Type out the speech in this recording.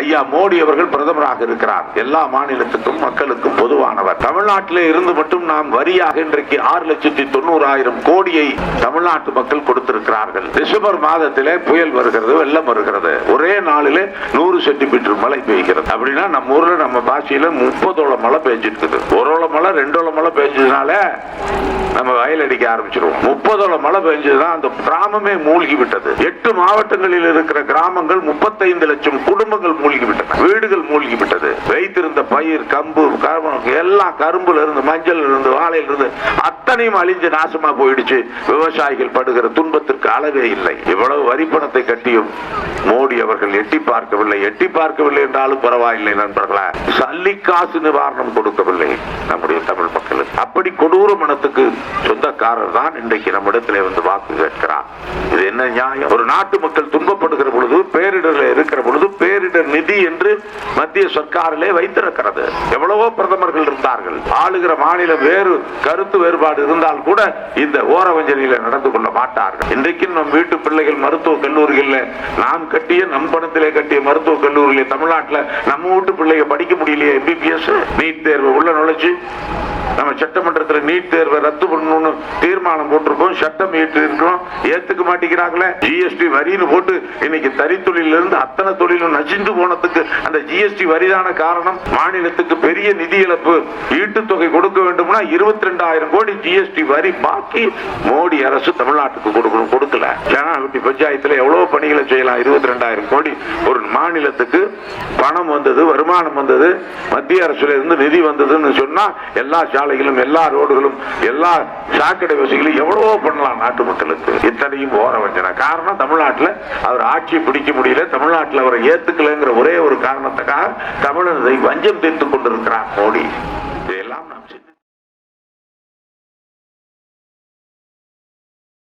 ஐயா மோடி அவர்கள் பிரதமராக இருக்கிறார். எல்லா மாநிலத்துக்கும் மக்களுக்கும் பொதுவானவர். தமிழ்நாட்டிலே இருந்து மட்டும் நாம் வரியாக இன்றைக்கு ஆறு லட்சத்தி தொண்ணூறாயிரம் கோடியை தமிழ்நாட்டு மக்கள் கொடுத்திருக்கிறார்கள். டிசம்பர் மாதத்திலே புயல் வருகிறது வெள்ளம் வருகிறது. ஒரே நாளிலே நூறு சென்டிமீட்டர் மழை பெய்கிறது. அப்படின்னா நம்ம ஊர்ல நம்ம பாஷையில முப்பதோள மழை பெஞ்சிருக்குது. ஒரு மழை ரெண்டோள மழை பெஞ்சதுனால நம்ம வயல் அடிக்க ஆரம்பிச்சிருவோம். முப்பதோள மழை பெஞ்சதுன்னா அந்த கிராமமே மூழ்கி விட்டது. எட்டு மாவட்டங்களில் இருக்கிற கிராமங்கள் முப்பத்தைந்து லட்சம் குடும்பங்கள் மூழ்கி விட்டன வீடுகள் மூழ்கி விட்டது வைத்திருந்த பயிர் கம்பு கரும்பு எல்லாம் கரும்புல இருந்து மஞ்சள் இருந்து வாழையில இருந்து அத்தனையும் அழிஞ்சு நாசமா போயிடுச்சு. விவசாயிகள் படுகிற துன்பத்திற்கு அளவே இல்லை. இவ்வளவு வரி பணத்தை கட்டியும் மோடி அவர்கள் எட்டி பார்க்கவில்லை. எட்டி பார்க்கவில்லை என்றாலும் பரவாயில்லை நண்பர்களா. சல்லி காசு நிவாரணம் கொடுக்கவில்லை நம்முடைய தமிழ் மக்களுக்கு. அப்படி கொடூர மனத்துக்கு சொந்தக்காரர் தான் இன்றைக்கு நம்மிடத்திலே வந்து வாக்கு கேட்கிறார். இது என்ன நியாயம்? ஒரு நாட்டு மக்கள் துன்பப்படுகிற பொழுது பேரிடர்ல இருக்கிற பொழுது பேரிடர் நிதி என்று மத்திய சர்க்காரிலே வைத்திருக்கிறது. எவ்வளவோ பிரதமர்கள் இருந்தார்கள். ஆளுகிற மாநில வேறு கருத்து வேறுபாடு இருந்தால் கூட இந்த ஓரவஞ்சலியில நடந்து கொள்ள மாட்டார்கள். இன்றைக்கு நம் வீட்டு பிள்ளைகள் மருத்துவ கல்லூரிகள்ல நாம் கட்டிய நம் பணத்திலே கட்டிய மருத்துவ கல்லூரியிலே தமிழ்நாட்டில் நம்ம வீட்டு பிள்ளைங்க படிக்க முடியலையே எம்பிபிஎஸ் நீட் தேர்வு உள்ள நுழைச்சு நம்ம சட்டமன்றத்தில் நீட் தேர்வை ரத்து பண்ணணும்னு தீர்மானம் போட்டிருக்கோம் சட்டம் ஏற்று இருக்கிறோம் ஏத்துக்க மாட்டேங்கிறாங்களே? ஜிஎஸ்டி வரின்னு போட்டு இன்னைக்கு தறித்தொழில இருந்து அத்தனை தொழிலும் நசிந்து போனதுக்கு அந்த ஜிஎஸ்டி வரிதான காரணம்? மாநிலத்துக்கு பெரிய நிதி இழப்பு. ஈட்டுத்தொகை கொடுக்க வேண்டும்னா இருபத்தி ரெண்டாயிரம் கோடி ஜிஎஸ்டி வரி பாக்கி மோடி அரசு தமிழ்நாட்டுக்கு கொடுக்கணும் கொடுக்கல. ஜனாதிபதி பஞ்சாயத்தில் எவ்வளவு பணிகளை செய்யலாம். இருபத்தி ரெண்டாயிரம் கோடி ஒரு மாநிலத்துக்கு பணம் வந்தது வருமானம் வந்தது மத்திய அரசுல இருந்து நிதி வந்ததுன்னு சொன்னா எல்லா சாலைகளும் எல்லா ரோடுகளும் எல்லா சாக்கடை வசதிகளும் எவ்வளவோ பண்ணலாம் நாட்டு மக்களுக்கு. இத்தனையும் ஓர வஞ்சனை காரணம் தமிழ்நாட்டுல அவர் ஆட்சியை பிடிக்க முடியல தமிழ்நாட்டுல அவரை ஏத்துக்கலைங்கிற ஒரே ஒரு காரணத்துக்காக தமிழனதை வஞ்சம் தீர்த்து கொண்டிருக்கிறார் மோடி.